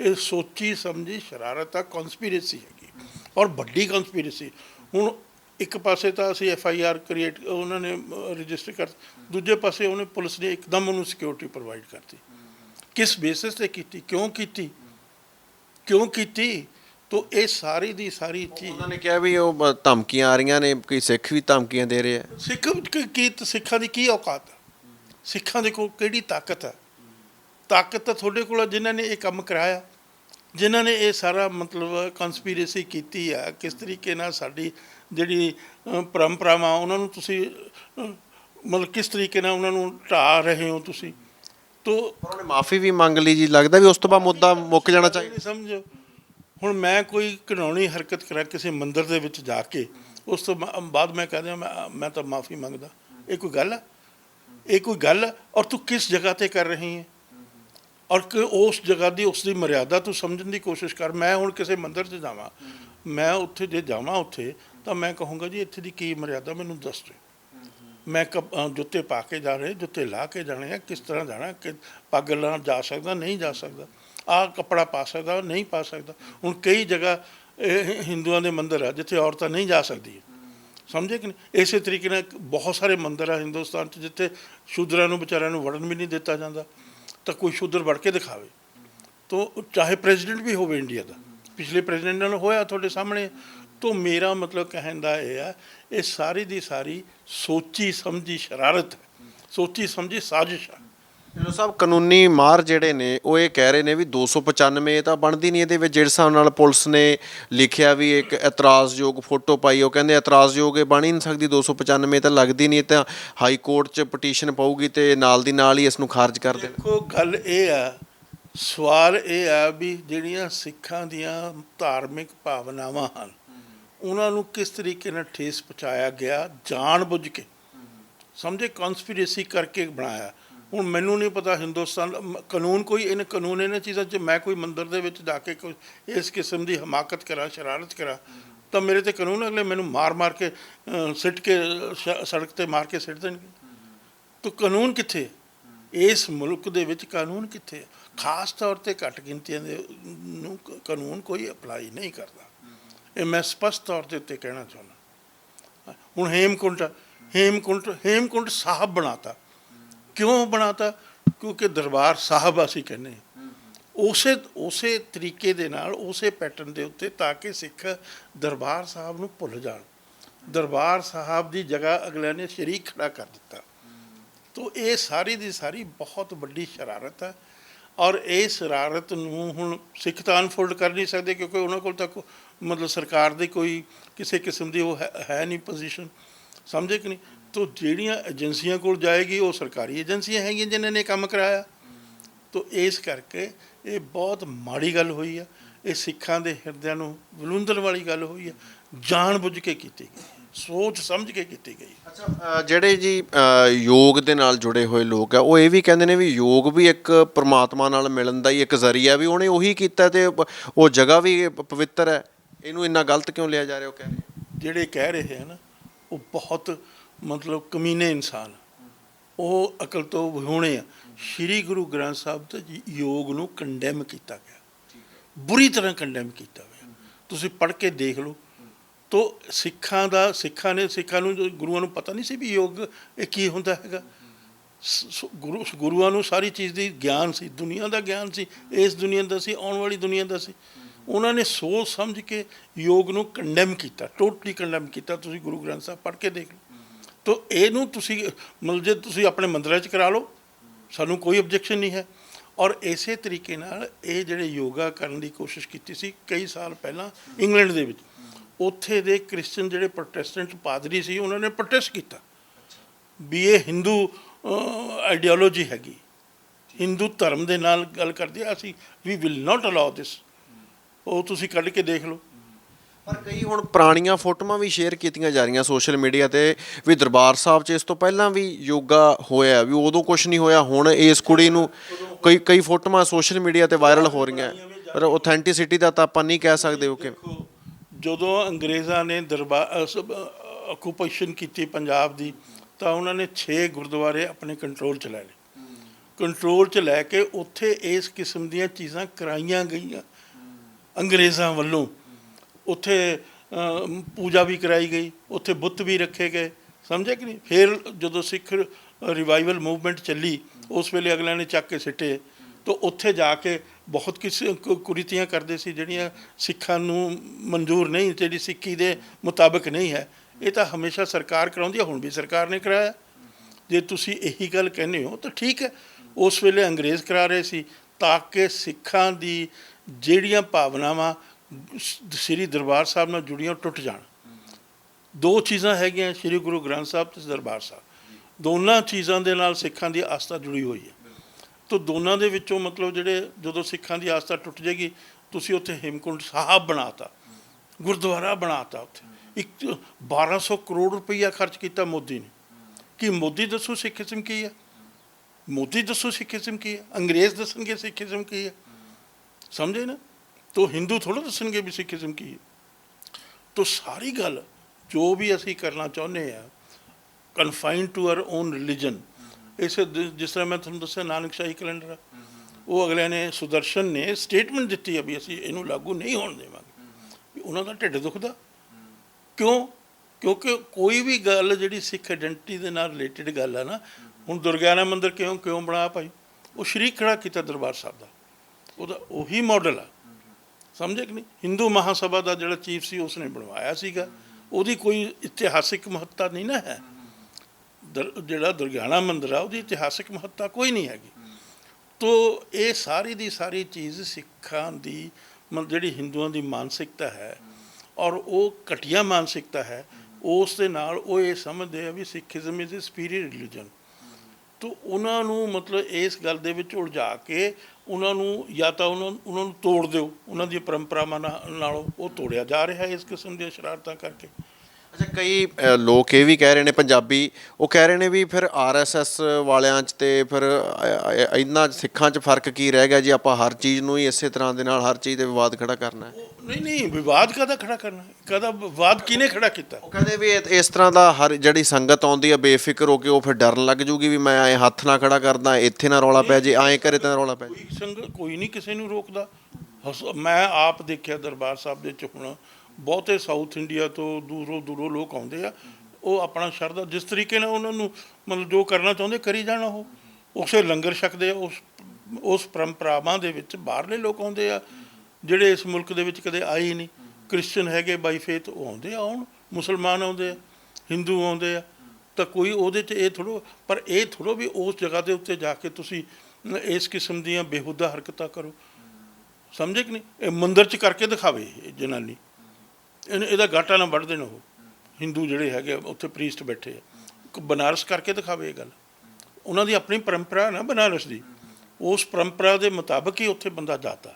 ਇਹ ਸੋਚੀ ਸਮਝੀ ਸ਼ਰਾਰਤ ਆ ਕਨਸਪੀਰੇਸੀ ਹੈਗੀ। ਔਰ ਵੱਡੀ ਕਨਸਪੀਰੇਸੀ ਹੁਣ ਇੱਕ ਪਾਸੇ ਤਾਂ ਅਸੀਂ ਐਫ ਆਈ ਆਰ ਕ੍ਰੀਏਟ ਉਹਨਾਂ ਨੇ ਰਜਿਸਟਰ ਕਰ ਦੂਜੇ ਪਾਸੇ ਉਹਨੇ ਪੁਲਿਸ ਨੇ ਇੱਕਦਮ ਉਹਨੂੰ ਸਿਕਿਉਰਿਟੀ ਪ੍ਰੋਵਾਈਡ ਕਰਤੀ। ਕਿਸ ਬੇਸਿਸ ਤੇ ਕੀਤੀ ਕਿਉਂ ਕੀਤੀ? ਕਿਉਂ ਕੀਤੀ? ਤੋ ਇਹ ਸਾਰੀ ਦੀ ਸਾਰੀ ਚੀਜ਼ ਉਹਨਾਂ ਨੇ ਕਿਹਾ ਵੀ ਉਹ ਧਮਕੀਆਂ ਆ ਰਹੀਆਂ ਨੇ ਕੋਈ ਸਿੱਖ ਵੀ ਧਮਕੀਆਂ ਦੇ ਰਹੇ ਆ ਸਿੱਖ ਕੀ- ਕੀ ਸਿੱਖਾਂ ਦੀ ਕੀ ਔਕਾਤ ਸਿੱਖਾਂ ਦੇ ਕੋਲ ਕਿਹੜੀ ਤਾਕਤ ਹੈ ਤਾਕਤ ਤਾਂ ਤੁਹਾਡੇ ਕੋਲ ਜਿਨ੍ਹਾਂ ਨੇ ਇਹ ਕੰਮ ਕਰਾਇਆ। ਜਿਨ੍ਹਾਂ ਨੇ ਇਹ ਸਾਰਾ ਮਤਲਬ ਕਨਸਪੀਰੇਸੀ ਕੀਤੀ ਆ ਕਿਸ ਤਰੀਕੇ ਨਾਲ ਸਾਡੀ ਜਿਹੜੀ ਪਰੰਪਰਾਵਾਂ ਉਹਨਾਂ ਨੂੰ ਤੁਸੀਂ ਮਤਲਬ ਕਿਸ ਤਰੀਕੇ ਨਾਲ ਉਹਨਾਂ ਨੂੰ ਢਾ ਰਹੇ ਹੋ ਤੁਸੀਂ? ਤੋ ਉਹਨਾਂ ਨੇ ਮਾਫੀ ਵੀ ਮੰਗ ਲਈ ਜੀ ਲੱਗਦਾ ਵੀ ਉਸ ਤੋਂ ਬਾਅਦ ਮੁੱਦਾ ਮੁੱਕ ਜਾਣਾ ਚਾਹੀਦਾ। ਨਹੀਂ ਸਮਝੋ। ਹੁਣ ਮੈਂ ਕੋਈ ਘਿਨਾਉਣੀ ਹਰਕਤ ਕਰਾਂ ਕਿਸੇ ਮੰਦਿਰ ਦੇ ਵਿੱਚ ਜਾ ਕੇ ਉਸ ਤੋਂ ਬਾਅਦ ਮੈਂ ਕਹਿੰਦਾ ਮੈਂ ਮੈਂ ਤਾਂ ਮਾਫੀ ਮੰਗਦਾ। ਇਹ ਕੋਈ ਗੱਲ ਹੈ ਇਹ ਕੋਈ ਗੱਲ? ਔਰ ਤੂੰ ਕਿਸ ਜਗ੍ਹਾ ਤੇ ਕਰ ਰਹੀ ਹੈ? ਔਰ ਕਿ ਉਸ ਜਗ੍ਹਾ ਦੀ ਉਸ ਦੀ ਮਰਿਆਦਾ ਤੂੰ ਸਮਝਣ ਦੀ ਕੋਸ਼ਿਸ਼ ਕਰ ਮੈਂ ਹੁਣ ਕਿਸੇ ਮੰਦਿਰ 'ਚ ਜਾਵਾਂ ਮੈਂ ਉੱਥੇ ਜੇ ਜਾਵਾਂ ਉੱਥੇ ਤਾਂ ਮੈਂ ਕਹੂੰਗਾ ਜੀ ਇੱਥੇ ਦੀ ਕੀ ਮਰਿਆਦਾ ਮੈਨੂੰ ਦੱਸ ਦਿਓ ਮੈਂ ਕਪ- ਅ, ਜੁੱਤੇ ਪਾ ਕੇ ਜਾ ਰਹੇ ਜੁੱਤੇ ਲਾ ਕੇ ਜਾਣੇ ਆ ਕਿਸ ਤਰ੍ਹਾਂ ਜਾਣਾ ਕਿ ਪੱਗ ਨਾਲ ਜਾ ਸਕਦਾ ਨਹੀਂ ਜਾ ਸਕਦਾ। ਆਹ ਕੱਪੜਾ ਪਾ ਸਕਦਾ ਨਹੀਂ ਪਾ ਸਕਦਾ। ਹੁਣ ਕਈ ਜਗ੍ਹਾ ਇਹ ਹਿੰਦੂਆਂ ਦੇ ਮੰਦਿਰ ਆ ਜਿੱਥੇ ਔਰਤਾਂ ਨਹੀਂ ਜਾ ਸਕਦੀ ਸਮਝੇ ਕਿ ਨਹੀਂ? ਇਸੇ ਤਰੀਕੇ ਨਾਲ ਇੱਕ ਬਹੁਤ ਸਾਰੇ ਮੰਦਿਰ ਆ ਹਿੰਦੁਸਤਾਨ 'ਚ ਜਿੱਥੇ ਸ਼ੂਦਰਾਂ ਨੂੰ ਵਿਚਾਰਿਆਂ ਨੂੰ ਵੜਨ ਵੀ ਨਹੀਂ ਦਿੱਤਾ ਜਾਂਦਾ। ਤਾਂ ਕੋਈ ਸ਼ੂਦਰ ਵੜ ਕੇ ਦਿਖਾਵੇ। ਤੋ ਚਾਹੇ ਪ੍ਰੈਜ਼ੀਡੈਂਟ ਵੀ ਹੋਵੇ ਇੰਡੀਆ ਦਾ, ਪਿਛਲੇ ਪ੍ਰੈਜ਼ੀਡੈਂਟ ਨਾਲ ਹੋਇਆ ਤੁਹਾਡੇ ਸਾਹਮਣੇ, ਤੋ ਮੇਰਾ ਮਤਲਬ ਕਹਿਣ ਦਾ ਇਹ ਆ, ਇਹ ਸਾਰੀ ਦੀ ਸਾਰੀ ਸੋਚੀ ਸਮਝੀ ਸ਼ਰਾਰਤ ਹੈ। ਸੋਚੀ ਸਮਝੀ ਸਾਜ਼ਿਸ਼ ਹੈ ਚਲੋ ਸਾਹਿਬ ਕਾਨੂੰਨੀ ਮਾਰ ਜਿਹੜੇ ਨੇ, ਉਹ ਇਹ ਕਹਿ ਰਹੇ ਨੇ ਵੀ 295 ਤਾਂ ਬਣਦੀ ਨਹੀਂ ਇਹਦੇ ਵਿੱਚ, ਜਿਹੜੇ ਹਿਸਾਬ ਨਾਲ ਪੁਲਿਸ ਨੇ ਲਿਖਿਆ ਵੀ ਇੱਕ ਇਤਰਾਜ਼ਯੋਗ ਫੋਟੋ ਪਾਈ, ਉਹ ਕਹਿੰਦੇ ਇਤਰਾਜ਼ਯੋਗ ਇਹ ਬਣ ਹੀ ਨਹੀਂ ਸਕਦੀ 295 ਤਾਂ ਲੱਗਦੀ ਨਹੀਂ ਤਾਂ ਹਾਈ ਕੋਰਟ 'ਚ ਪਟੀਸ਼ਨ ਪਾਊਗੀ ਤੇ ਨਾਲ ਦੀ ਨਾਲ ਹੀ ਇਸ ਨੂੰ ਖਾਰਜ ਕਰ ਦੇਣ ਦੇਖੋ, ਗੱਲ ਇਹ ਆ, ਸਵਾਲ ਇਹ ਆ ਵੀ ਜਿਹੜੀਆਂ ਸਿੱਖਾਂ ਦੀਆਂ ਧਾਰਮਿਕ ਭਾਵਨਾਵਾਂ ਹਨ, ਉਹਨਾਂ ਨੂੰ ਕਿਸ ਤਰੀਕੇ ਨਾਲ ਠੇਸ ਪਹੁੰਚਾਇਆ ਗਿਆ ਜਾਣ ਬੁੱਝ ਕੇ। ਸਮਝੇ ਕਨਸਪੀਰੇਸੀ ਕਰਕੇ ਬਣਾਇਆ। ਹੁਣ ਮੈਨੂੰ ਨਹੀਂ ਪਤਾ ਹਿੰਦੁਸਤਾਨ, ਮ- ਕਾਨੂੰਨ ਕੋਈ ਇਹਨੇ, ਕਾਨੂੰਨ ਇਹਨਾਂ ਚੀਜ਼ਾਂ 'ਚ ਮੈਂ ਕੋਈ ਮੰਦਰ ਦੇ ਵਿੱਚ ਜਾ ਕੇ ਕੋਈ ਇਸ ਕਿਸਮ ਦੀ ਹਮਾਕਤ ਕਰਾਂ, ਸ਼ਰਾਰਤ ਕਰਾਂ, ਤਾਂ ਮੇਰੇ ਤੇ ਕਾਨੂੰਨ ਅਗਲੇ ਮੈਨੂੰ ਮਾਰ-ਮਾਰ ਕੇ ਸਿੱਟ ਕੇ, ਸ਼- ਸੜਕ ਤੇ ਮਾਰ ਕੇ ਸਿੱਟ ਦੇਣਗੇ। ਤਾਂ ਕਾਨੂੰਨ ਕਿੱਥੇ ਇਸ ਮੁਲਕ ਦੇ ਵਿੱਚ ਕਾਨੂੰਨ ਕਿੱਥੇ ਖਾਸ ਤੌਰ ਤੇ ਘੱਟ ਗਿਣਤੀਆਂ ਦੇ ਨੂੰ ਕਾਨੂੰਨ ਕੋਈ ਅਪਲਾਈ ਨਹੀਂ ਕਰਦਾ। ਇਹ ਮੈਂ ਸਪਸ਼ਟ ਤੌਰ ਤੇ ਉੱਤੇ ਕਹਿਣਾ ਚਾਹੁੰਦਾ। ਹੁਣ ਹੇਮਕੁੰਟ ਹੇਮਕੁੰਟ ਹੇਮਕੁੰਟ ਸਾਹਿਬ ਬਣਾਤਾ। ਕਿਉਂ ਬਣਾਤਾ? ਕਿਉਂਕਿ ਦਰਬਾਰ ਸਾਹਿਬ ਅਸੀਂ ਕਹਿੰਦੇ ਉਸੇ ਉਸੇ ਤਰੀਕੇ ਦੇ ਨਾਲ ਉਸੇ ਪੈਟਰਨ ਦੇ ਉੱਤੇ ਤਾਂ ਕਿ ਸਿੱਖ ਦਰਬਾਰ ਸਾਹਿਬ ਨੂੰ ਭੁੱਲ ਜਾਣ। ਦਰਬਾਰ ਸਾਹਿਬ ਦੀ ਜਗ੍ਹਾ ਅਗਲਿਆਂ ਨੇ ਸ਼ਰੀਕ ਖੜਾ ਕਰ ਦਿੱਤਾ। ਤੋ ਇਹ ਸਾਰੀ ਦੀ ਸਾਰੀ ਬਹੁਤ ਵੱਡੀ ਸ਼ਰਾਰਤ ਹੈ ਔਰ ਇਹ ਸ਼ਰਾਰਤ ਨੂੰ ਹੁਣ ਸਿੱਖ ਤਾਂ ਅਨਫੋਲਡ ਕਰ ਨਹੀਂ ਸਕਦੇ ਕਿਉਂਕਿ ਉਹਨਾਂ ਕੋਲ ਤਾਂ ਮਤਲਬ ਸਰਕਾਰ ਦੀ ਕੋਈ ਕਿਸੇ ਕਿਸਮ ਦੀ ਉਹ ਹੈ ਨਹੀਂ ਪੋਜੀਸ਼ਨ ਸਮਝੇ ਕਿ ਨਹੀਂ? ਤੋ ਜਿਹੜੀਆਂ ਏਜੰਸੀਆਂ ਕੋਲ ਜਾਏਗੀ ਉਹ ਸਰਕਾਰੀ ਏਜੰਸੀਆਂ ਹੈਗੀਆਂ ਜਿਨ੍ਹਾਂ ਨੇ ਕੰਮ ਕਰਾਇਆ। ਤੋ ਇਸ ਕਰਕੇ ਇਹ ਬਹੁਤ ਮਾੜੀ ਗੱਲ ਹੋਈ ਆ। ਇਹ ਸਿੱਖਾਂ ਦੇ ਹਿਰਦਿਆਂ ਨੂੰ ਵਲੂੰਦਣ ਵਾਲੀ ਗੱਲ ਹੋਈ ਆ। ਜਾਣ ਬੁੱਝ ਕੇ ਕੀਤੀ ਗਈ ਸੋਚ ਸਮਝ ਕੇ ਕੀਤੀ ਗਈ। ਅੱਛਾ ਜਿਹੜੇ ਜੀ ਯੋਗ ਦੇ ਨਾਲ ਜੁੜੇ ਹੋਏ ਲੋਕ ਆ ਉਹ ਇਹ ਵੀ ਕਹਿੰਦੇ ਨੇ ਵੀ ਯੋਗ ਵੀ ਇੱਕ ਪ੍ਰਮਾਤਮਾ ਨਾਲ ਮਿਲਣ ਦਾ ਹੀ ਇੱਕ ਜ਼ਰੀਆ ਵੀ ਉਹਨੇ ਉਹੀ ਕੀਤਾ ਤੇ ਉਹ ਜਗ੍ਹਾ ਵੀ ਪਵਿੱਤਰ ਹੈ। ਇਹਨੂੰ ਇੰਨਾ ਗਲਤ ਕਿਉਂ ਲਿਆ ਜਾ ਰਿਹਾ ਉਹ ਕਹਿ ਰਹੇ? ਜਿਹੜੇ ਕਹਿ ਰਹੇ ਹਨ ਉਹ ਬਹੁਤ ਮਤਲਬ ਕਮੀਨੇ ਇਨਸਾਨ। ਉਹ ਅਕਲ ਤੋਂ ਵਿਹੂਣੇ ਆ। ਸ੍ਰੀ ਗੁਰੂ ਗ੍ਰੰਥ ਸਾਹਿਬ ਤੇ ਜੀ ਯੋਗ ਨੂੰ ਕੰਡੈਮ ਕੀਤਾ ਗਿਆ। ਬੁਰੀ ਤਰ੍ਹਾਂ ਕੰਡੈਮ ਕੀਤਾ ਗਿਆ। ਤੁਸੀਂ ਪੜ੍ਹ ਕੇ ਦੇਖ ਲਓ। ਤੋ ਸਿੱਖਾਂ ਦਾ, ਸਿੱਖਾਂ ਨੇ, ਸਿੱਖਾਂ ਨੂੰ ਗੁਰੂਆਂ ਨੂੰ ਪਤਾ ਨਹੀਂ ਸੀ ਵੀ ਯੋਗ ਇਹ ਕੀ ਹੁੰਦਾ ਹੈਗਾ। ਸ- ਗੁਰੂ, ਗੁਰੂਆਂ ਨੂੰ ਸਾਰੀ ਚੀਜ਼ ਦੀ ਗਿਆਨ ਸੀ। ਦੁਨੀਆ ਦਾ ਗਿਆਨ ਸੀ। ਇਸ ਦੁਨੀਆ ਦਾ ਸੀ, ਆਉਣ ਵਾਲੀ ਦੁਨੀਆ ਦਾ ਸੀ। ਉਹਨਾਂ ਨੇ ਸੋਚ ਸਮਝ ਕੇ ਯੋਗ ਨੂੰ ਕੰਡੈਮ ਕੀਤਾ। ਟੋਟਲੀ ਕੰਡੈਮ ਕੀਤਾ। ਤੁਸੀਂ ਗੁਰੂ ਗ੍ਰੰਥ ਸਾਹਿਬ ਪੜ੍ਹ ਕੇ ਦੇਖ ਲਓ। ਤੋ ਇਹਨੂੰ ਤੁਸੀਂ, ਮਤਲਬ ਜੇ ਤੁਸੀਂ ਆਪਣੇ ਮੰਦਰਾਂ 'ਚ ਕਰਾ ਲਓ, ਸਾਨੂੰ ਕੋਈ ਆਬਜੈਕਸ਼ਨ ਨਹੀਂ ਹੈ। ਔਰ ਇਸੇ ਤਰੀਕੇ ਨਾਲ ਇਹ ਜਿਹੜੇ ਯੋਗਾ ਕਰਨ ਦੀ ਕੋਸ਼ਿਸ਼ ਕੀਤੀ ਸੀ ਕਈ ਸਾਲ ਪਹਿਲਾਂ ਇੰਗਲੈਂਡ ਦੇ ਵਿੱਚ। ਉੱਥੇ ਦੇ ਕ੍ਰਿਸਚੀਅਨ ਜਿਹੜੇ ਪ੍ਰੋਟੈਸਟੈਂਟ ਪਾਦਰੀ ਸੀ, ਉਹਨਾਂ ਨੇ ਪ੍ਰੋਟੈਸਟ ਕੀਤਾ। ਵੀ ਇਹ ਹਿੰਦੂ ਆਈਡੀਓਲੋਜੀ ਹੈਗੀ। ਹਿੰਦੂ ਧਰਮ ਦੇ ਨਾਲ ਗੱਲ ਕਰਦੇ ਆ, ਅਸੀਂ ਵੀ ਵਿਲ ਨਾਟ ਅਲਾਉ ਦਿਸ ਉਹ ਤੁਸੀਂ ਕੱਢ ਕੇ ਦੇਖ ਲਓ। ਪਰ ਕਈ ਹੁਣ ਪੁਰਾਣੀਆਂ ਫੋਟੋਆਂ ਵੀ ਸ਼ੇਅਰ ਕੀਤੀਆਂ ਜਾ ਰਹੀਆਂ ਸੋਸ਼ਲ ਮੀਡੀਆ ਤੇ, ਵੀ ਦਰਬਾਰ ਸਾਹਿਬ 'ਚ ਇਸ ਤੋਂ ਪਹਿਲਾਂ ਵੀ ਯੋਗਾ ਹੋਇਆ, ਵੀ ਉਦੋਂ ਕੁਝ ਨਹੀਂ ਹੋਇਆ, ਹੁਣ ਇਸ ਕੁੜੀ ਨੂੰ ਕਈ ਕਈ ਫੋਟੋਆਂ ਸੋਸ਼ਲ ਮੀਡੀਆ ਤੇ ਵਾਇਰਲ ਹੋ ਰਹੀਆਂ। ਪਰ ਆਥੈਂਟਿਸਿਟੀ ਦਾ ਤਾਂ ਆਪਾਂ ਨਹੀਂ ਕਹਿ ਸਕਦੇ ਉਹ ਕਿ ਜਦੋਂ ਅੰਗਰੇਜ਼ਾਂ ਨੇ ਦਰਬਾਰ ਆਕੂਪੇਸ਼ਨ ਕੀਤੀ ਪੰਜਾਬ ਦੀ, ਤਾਂ ਉਹਨਾਂ ਨੇ 6 ਗੁਰਦੁਆਰੇ ਆਪਣੇ ਕੰਟਰੋਲ ਚ ਲੈ ਲਏ। ਕੰਟਰੋਲ ਚ ਲੈ ਕੇ ਉੱਥੇ ਇਸ ਕਿਸਮ ਦੀਆਂ ਚੀਜ਼ਾਂ ਕਰਾਈਆਂ ਗਈਆਂ ਅੰਗਰੇਜ਼ਾਂ ਵੱਲੋਂ। ਉੱਥੇ ਪੂਜਾ ਵੀ ਕਰਾਈ ਗਈ, ਉੱਥੇ ਬੁੱਤ ਵੀ ਰੱਖੇ ਗਏ, ਸਮਝਿਆ ਕਿ ਨਹੀਂ? ਫਿਰ ਜਦੋਂ ਸਿੱਖ ਰਿਵਾਈਵਲ ਮੂਵਮੈਂਟ ਚੱਲੀ, ਉਸ ਵੇਲੇ ਅਗਲਿਆਂ ਨੇ ਚੱਕ ਕੇ ਸਿੱਟੇ। ਤਾਂ ਉੱਥੇ ਜਾ ਕੇ ਬਹੁਤ ਕਿਸ ਕੁਰੀਤੀਆਂ ਕਰਦੇ ਸੀ, ਜਿਹੜੀਆਂ ਸਿੱਖਾਂ ਨੂੰ ਮਨਜ਼ੂਰ ਨਹੀਂ, ਜਿਹੜੀ ਸਿੱਖੀ ਦੇ ਮੁਤਾਬਕ ਨਹੀਂ ਹੈ। ਇਹ ਤਾਂ ਹਮੇਸ਼ਾ ਸਰਕਾਰ ਕਰਾਉਂਦੀ ਹੈ ਹੁਣ ਵੀ ਸਰਕਾਰ ਨੇ ਕਰਾਇਆ। ਜੇ ਤੁਸੀਂ ਇਹੀ ਗੱਲ ਕਹਿੰਦੇ ਹੋ, ਤਾਂ ਠੀਕ ਹੈ। ਉਸ ਵੇਲੇ ਅੰਗਰੇਜ਼ ਕਰਾ ਰਹੇ ਸੀ, ਤਾਂ ਕਿ ਸਿੱਖਾਂ ਦੀ ਜਿਹੜੀਆਂ ਭਾਵਨਾਵਾਂ ਸ੍ਰੀ ਦਰਬਾਰ ਸਾਹਿਬ ਨਾਲ ਜੁੜੀਆਂ ਉਹ ਟੁੱਟ ਜਾਣ। ਦੋ ਚੀਜ਼ਾਂ ਹੈਗੀਆਂ ਸ੍ਰੀ ਗੁਰੂ ਗ੍ਰੰਥ ਸਾਹਿਬ ਤੇ ਦਰਬਾਰ ਸਾਹਿਬ। ਦੋਨਾਂ ਚੀਜ਼ਾਂ ਦੇ ਨਾਲ ਸਿੱਖਾਂ ਦੀ ਆਸਥਾ ਜੁੜੀ ਹੋਈ ਹੈ। ਤਾਂ ਦੋਨਾਂ ਦੇ ਵਿੱਚੋਂ ਮਤਲਬ ਜਿਹੜੇ ਜਦੋਂ ਸਿੱਖਾਂ ਦੀ ਆਸਥਾ ਟੁੱਟ ਜਾਏਗੀ, ਤੁਸੀਂ ਉੱਥੇ ਹੇਮਕੁੰਟ ਸਾਹਿਬ ਬਣਾਤਾ, ਗੁਰਦੁਆਰਾ ਬਣਾਤਾ ਉੱਥੇ। ਇੱਕ 1200 ਕਰੋੜ ਰੁਪਈਆ ਖਰਚ ਕੀਤਾ ਮੋਦੀ ਨੇ। ਕਿ ਮੋਦੀ ਦੱਸੋ ਸਿੱਖੀਜ਼ਮ ਕੀ ਹੈ? ਮੋਦੀ ਦੱਸੋ ਸਿੱਖੀਜ਼ਮ ਕੀ ਹੈ? ਅੰਗਰੇਜ਼ ਦੱਸਣਗੇ ਸਿੱਖੀਜ਼ਮ ਕੀ ਹੈ? ਸਮਝੇ ਨਾ? ਤੋ ਹਿੰਦੂ ਥੋੜਾ ਦੱਸਣਗੇ ਵੀ ਸਿੱਖ ਕਿਸਮ ਕੀ ਹੈ। ਤੋ ਸਾਰੀ ਗੱਲ ਜੋ ਵੀ ਅਸੀਂ ਕਰਨਾ ਚਾਹੁੰਦੇ ਆ confine to our own religion ਇਸੇ ਜਿਸ ਤਰ੍ਹਾਂ ਮੈਂ ਤੁਹਾਨੂੰ ਦੱਸਿਆ ਨਾਨਕ ਸ਼ਾਹੀ ਕੈਲੰਡਰ ਆ, ਉਹ ਅਗਲੇ ਨੇ ਸੁਦਰਸ਼ਨ ਨੇ ਸਟੇਟਮੈਂਟ ਦਿੱਤੀ ਆ ਵੀ ਅਸੀਂ ਇਹਨੂੰ ਲਾਗੂ ਨਹੀਂ ਹੋਣ ਦੇਵਾਂਗੇ। ਵੀ ਉਹਨਾਂ ਦਾ ਢਿੱਡ ਦੁਖਦਾ। ਕਿਉਂ? ਕਿਉਂਕਿ ਕੋਈ ਵੀ ਗੱਲ ਜਿਹੜੀ ਸਿੱਖ ਆਇਡੈਂਟੀ ਦੇ ਨਾਲ ਰਿਲੇਟਡ ਗੱਲ ਆ ਨਾ ਹੁਣ ਦੁਰਗਿਆਨਾ ਮੰਦਿਰ ਕਿਉਂ ਕਿਉਂ ਬਣਾ ਭਾਈ? ਉਹ ਸ਼੍ਰੀ ਖੜਾ ਕੀਤਾ ਦਰਬਾਰ ਸਾਹਿਬ ਦਾ। ਉਹਦਾ ਉਹੀ ਮਾਡਲ ਆ। ਸਮਝੇ ਕਿ ਨਹੀਂ? ਹਿੰਦੂ ਮਹਾਸਭਾ ਦਾ ਜਿਹੜਾ ਚੀਫ ਸੀ, ਉਸਨੇ ਬਣਵਾਇਆ ਸੀਗਾ। ਉਹਦੀ ਕੋਈ ਇਤਿਹਾਸਿਕ ਮਹੱਤਤਾ ਨਹੀਂ ਨਾ ਹੈ। ਦਰ- ਜਿਹੜਾ ਦੁਰਗਿਆਣਾ ਮੰਦਿਰ ਆ, ਉਹਦੀ ਇਤਿਹਾਸਿਕ ਮਹੱਤਤਾ ਕੋਈ ਨਹੀਂ ਹੈਗੀ। ਤੋ, ਇਹ ਸਾਰੀ ਦੀ ਸਾਰੀ ਚੀਜ਼ ਸਿੱਖਾਂ ਦੀ, ਮਤਲਬ ਜਿਹੜੀ ਹਿੰਦੂਆਂ ਦੀ ਮਾਨਸਿਕਤਾ ਹੈ, ਔਰ ਉਹ ਘਟੀਆ ਮਾਨਸਿਕਤਾ ਹੈ, ਉਸ ਦੇ ਨਾਲ ਉਹ ਇਹ ਸਮਝਦੇ ਆ ਵੀ Sikhism is a superior religion ਤੋ ਉਹਨਾਂ ਨੂੰ ਮਤਲਬ ਇਸ ਗੱਲ ਦੇ ਵਿੱਚ ਉਲਝਾ ਕੇ ਉਹਨਾਂ ਨੂੰ ਜਾਂ ਤਾਂ ਉਹਨਾਂ ਉਹਨਾਂ ਨੂੰ ਤੋੜ ਦਿਓ। ਉਹਨਾਂ ਦੀਆਂ ਪਰੰਪਰਾਵਾਂ ਨਾਲ- ਨਾਲੋਂ ਉਹ ਤੋੜਿਆ ਜਾ ਰਿਹਾ ਇਸ ਕਿਸਮ ਦੀਆਂ ਸ਼ਰਾਰਤਾਂ ਕਰਕੇ। ਅੱਛਾ ਕਈ ਅ, ਲੋਕ ਇਹ ਵੀ ਕਹਿ ਰਹੇ ਨੇ ਪੰਜਾਬੀ ਉਹ ਕਹਿ ਰਹੇ ਨੇ ਵੀ ਫਿਰ ਆਰਐਸਐਸ ਵਾਲਿਆਂ 'ਚ ਤੇ ਫਿਰ ਅ, ਅ, ਇਹਨਾਂ 'ਚ ਸਿੱਖਾਂ 'ਚ ਫ਼ਰਕ ਕੀ ਰਹਿ ਗਿਆ ਜੀ? ਆਪਾਂ ਹਰ ਚੀਜ਼ ਨੂੰ ਹੀ ਇਸੇ ਤਰ੍ਹਾਂ ਦੇ ਨਾਲ ਹਰ ਚੀਜ਼ ਤੇ ਵਿਵਾਦ ਖੜਾ ਕਰਨਾ ਹੈ। ਨਹੀਂ ਨਹੀਂ ਵਿਵਾਦ ਕਾਹਦਾ ਖੜਾ ਕਰਨਾ? ਕਾਹਦਾ ਵਿਵਾਦ ਕਿਹਨੇ ਖੜਾ ਕੀਤਾ? ਉਹ ਕਹਿੰਦੇ ਵੀ ਇਹ- ਇਸ ਤਰ੍ਹਾਂ ਦਾ ਹਰ ਜਿਹੜੀ ਸੰਗਤ ਆਉਂਦੀ ਹੈ ਬੇਫਿਕਰ ਹੋ ਕੇ ਉਹ ਫਿਰ ਡਰਨ ਲੱਗ ਜੂਗੀ ਵੀ ਮੈਂ ਐ ਹੱਥ ਨਾ ਖੜਾ ਕਰਦਾ ਇੱਥੇ ਨਾ ਰੌਲਾ ਪੈ ਜੇ ਐਂ ਕਰੇ ਤਾਂ ਰੌਲਾ ਪੈ ਜੇ। ਕੋਈ ਸੰਗ ਕੋਈ ਨਹੀਂ ਕਿਸੇ ਨੂੰ ਰੋਕਦਾ। ਹਸ- ਮੈਂ ਆਪ ਦੇਖਿਆ ਦਰਬਾਰ ਸਾਹਿਬ ਦੇ ਚ ਹੁਣ ਬਹੁਤੇ ਸਾਊਥ ਇੰਡੀਆ ਤੋਂ ਦੂਰੋਂ ਦੂਰੋਂ ਲੋਕ ਆਉਂਦੇ ਆ। ਉਹ ਆਪਣਾ ਸ਼ਰਧਾ, ਜਿਸ ਤਰੀਕੇ ਨਾਲ ਉਹਨਾਂ ਨੂੰ ਮਤਲਬ ਜੋ ਕਰਨਾ ਚਾਹੁੰਦੇ, ਕਰੀ ਜਾਣ ਉਹ। ਉਸੇ ਲੰਗਰ ਛਕਦੇ ਆ, ਉਸ ਉਸ ਪਰੰਪਰਾਵਾਂ ਦੇ ਵਿੱਚ ਬਾਹਰਲੇ ਲੋਕ ਆਉਂਦੇ ਆ, ਜਿਹੜੇ ਇਸ ਮੁਲਕ ਦੇ ਵਿੱਚ ਕਦੇ ਆਏ ਹੀ ਨਹੀਂ। ਕ੍ਰਿਸਚੀਅਨ ਹੈਗੇ ਬਾਈ ਫੇਥ ਉਹ ਆਉਂਦੇ ਆ, ਆਉਣ। ਮੁਸਲਮਾਨ ਆਉਂਦੇ ਆ, ਹਿੰਦੂ ਆਉਂਦੇ ਆ। ਤਾਂ ਕੋਈ ਉਹਦੇ 'ਚ ਇਹ ਥੋੜੋ ਪਰ ਇਹ ਥੋੜੋ ਵੀ ਉਸ ਜਗ੍ਹਾ ਦੇ ਉੱਤੇ ਜਾ ਕੇ ਤੁਸੀਂ ਇਸ ਕਿਸਮ ਦੀਆਂ ਬੇਹੁਦਾ ਹਰਕਤਾਂ ਕਰੋ। ਸਮਝੇ ਕਿ ਨਹੀਂ? ਇਹ ਮੰਦਰ 'ਚ ਕਰਕੇ ਦਿਖਾਵੇ ਇਹ ਜਨਾਨੀ। ਇਹਦਾ ਗਾਟਾ ਨਾ ਵੱਢ ਦੇਣ ਉਹ। ਹਿੰਦੂ ਜਿਹੜੇ ਹੈਗੇ ਆ, ਉੱਥੇ ਪ੍ਰੀਸਟ ਬੈਠੇ ਆ। ਬਨਾਰਸ ਕਰਕੇ ਦਿਖਾਵੇ ਇਹ ਗੱਲ। ਉਹਨਾਂ ਦੀ ਆਪਣੀ ਪਰੰਪਰਾ ਨਾ ਬਨਾਰਸ ਦੀ। ਉਸ ਪਰੰਪਰਾ ਦੇ ਮੁਤਾਬਕ ਹੀ ਉੱਥੇ ਬੰਦਾ ਜਾਤਾ।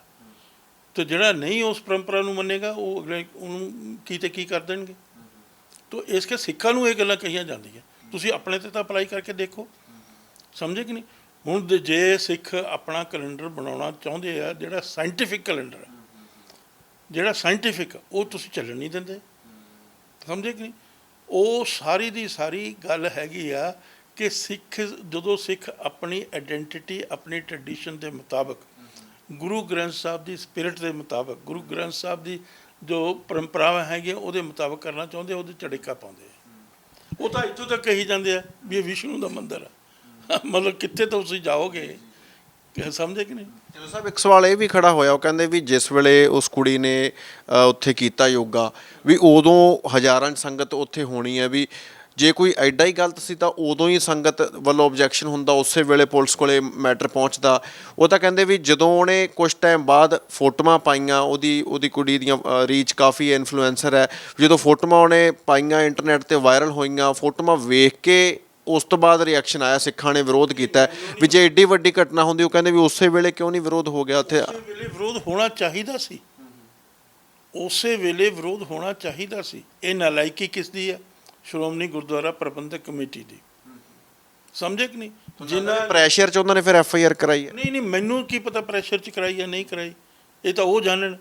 ਤੇ ਜਿਹੜਾ ਨਹੀਂ ਉਸ ਪਰੰਪਰਾ ਨੂੰ ਮੰਨੇਗਾ ਉਹ ਅਗਲੇ ਉਹਨੂੰ ਕੀ ਤੇ ਕੀ ਕਰ ਦੇਣਗੇ? ਤੋ ਇਸ ਕੇ ਸਿੱਖਾਂ ਨੂੰ ਇਹ ਗੱਲਾਂ ਕਹੀਆਂ ਜਾਂਦੀਆਂ। ਤੁਸੀਂ ਆਪਣੇ ਤੇ ਤਾਂ ਅਪਲਾਈ ਕਰਕੇ ਦੇਖੋ। ਸਮਝੇ ਕਿ ਨਹੀਂ? ਹੁਣ ਜੇ ਸਿੱਖ ਆਪਣਾ ਕੈਲੰਡਰ ਬਣਾਉਣਾ ਚਾਹੁੰਦੇ ਆ ਜਿਹੜਾ ਸਾਇੰਟੀਫਿਕ ਕੈਲੰਡਰ ਹੈ ਜਿਹੜਾ ਸਾਇੰਟੀਫਿਕ ਉਹ ਤੁਸੀਂ ਚੱਲਣ ਨਹੀਂ ਦਿੰਦੇ। ਸਮਝੇ ਕਿ ਨਹੀਂ? ਉਹ ਸਾਰੀ ਦੀ ਸਾਰੀ ਗੱਲ ਹੈਗੀ ਆ ਕਿ ਸਿੱਖ, ਜਦੋਂ ਸਿੱਖ ਆਪਣੀ ਆਇਡੈਂਟੀਟੀ ਆਪਣੀ ਟ੍ਰੈਡੀਸ਼ਨ ਦੇ ਮੁਤਾਬਕ, ਗੁਰੂ ਗ੍ਰੰਥ ਸਾਹਿਬ ਦੀ ਸਪਿਰਿਟ ਦੇ ਮੁਤਾਬਕ, ਗੁਰੂ ਗ੍ਰੰਥ ਸਾਹਿਬ ਦੀ ਜੋ ਪਰੰਪਰਾਵਾਂ ਹੈਗੀਆਂ, ਉਹਦੇ ਮੁਤਾਬਕ ਕਰਨਾ ਚਾਹੁੰਦੇ ਉਹਦੇ ਝੜਕਾ ਪਾਉਂਦੇ ਉਹ ਤਾਂ ਇੱਥੋਂ ਤੱਕ ਕਹੀ ਜਾਂਦੇ ਆ ਵੀ ਇਹ ਵਿਸ਼ਨੂੰ ਦਾ ਮੰਦਿਰ ਆ। ਮਤਲਬ ਕਿੱਥੇ ਤੋਂ ਤੁਸੀਂ ਜਾਓਗੇ? ਕਿ ਸਮਝੇ ਕਿ ਨਹੀਂ? ਜਦੋਂ ਸਾਹਿਬ ਇੱਕ ਸਵਾਲ ਇਹ ਵੀ ਖੜਾ ਹੋਇਆ ਉਹ ਕਹਿੰਦੇ ਵੀ ਜਿਸ ਵੇਲੇ ਉਸ ਕੁੜੀ ਨੇ ਅ, ਉੱਥੇ ਕੀਤਾ ਯੋਗਾ ਵੀ ਉਦੋਂ ਹਜ਼ਾਰਾਂ 'ਚ ਸੰਗਤ ਉੱਥੇ ਹੋਣੀ ਹੈ ਵੀ ਜੇ ਕੋਈ ਐਡਾ ਹੀ ਗਲਤ ਸੀ ਤਾਂ ਉਦੋਂ ਹੀ ਸੰਗਤ ਵੱਲੋਂ ਆਬਜੈਕਸ਼ਨ ਹੁੰਦਾ ਉਸੇ ਵੇਲੇ ਪੁਲਿਸ ਕੋਲੇ ਮੈਟਰ ਪਹੁੰਚਦਾ। ਉਹ ਤਾਂ ਕਹਿੰਦੇ ਵੀ ਜਦੋਂ ਉਹਨੇ ਕੁਝ ਟਾਈਮ ਬਾਅਦ ਫੋਟੋਆਂ ਪਾਈਆਂ ਉਹਦੀ ਉਹਦੀ ਕੁੜੀ ਦੀਆਂ ਰੀਚ ਕਾਫੀ ਇਨਫਲੂਐਂਸਰ ਹੈ ਜਦੋਂ ਫੋਟੋਆਂ ਉਹਨੇ ਪਾਈਆਂ ਇੰਟਰਨੈਟ ਤੇ ਵਾਇਰਲ ਹੋਈਆਂ ਫੋਟੋਆਂ ਵੇਖ ਕੇ ਉਸ ਤੋਂ ਬਾਅਦ ਰਿਐਕਸ਼ਨ ਆਇਆ ਸਿੱਖਾਂ ਨੇ ਵਿਰੋਧ ਕੀਤਾ। ਵੀ ਜੇ ਏਡੀ ਵੱਡੀ ਘਟਨਾ ਹੁੰਦੀ ਉਹ ਕਹਿੰਦੇ ਵੀ ਉਸੇ ਵੇਲੇ ਕਿਉਂ ਨਹੀਂ ਵਿਰੋਧ ਹੋ ਗਿਆ ਉੱਥੇ? ਉਸੇ ਵੇਲੇ ਵਿਰੋਧ ਹੋਣਾ ਚਾਹੀਦਾ ਸੀ। ਉਸੇ ਵੇਲੇ ਵਿਰੋਧ ਹੋਣਾ ਚਾਹੀਦਾ ਸੀ। ਇਹ ਨਾਲਾਇਕੀ ਕਿਸ ਦੀ ਹੈ ਸ਼੍ਰੋਮਣੀ ਗੁਰਦੁਆਰਾ ਪ੍ਰਬੰਧਕ ਕਮੇਟੀ ਦੀ। ਸਮਝੇ ਕਿ ਨਹੀਂ? ਜਿਨ੍ਹਾਂ ਪ੍ਰੈਸ਼ਰ 'ਚ ਉਹਨਾਂ ਨੇ ਫਿਰ ਐਫ ਆਈ ਆਰ ਕਰਾਈ ਹੈ। ਨਹੀਂ ਨਹੀਂ ਮੈਨੂੰ ਕੀ ਪਤਾ ਪ੍ਰੈਸ਼ਰ ਚ ਕਰਾਈ ਜਾਂ ਨਹੀਂ ਕਰਾਈ। ਇਹ ਤਾਂ ਉਹ ਜਾਣਨ।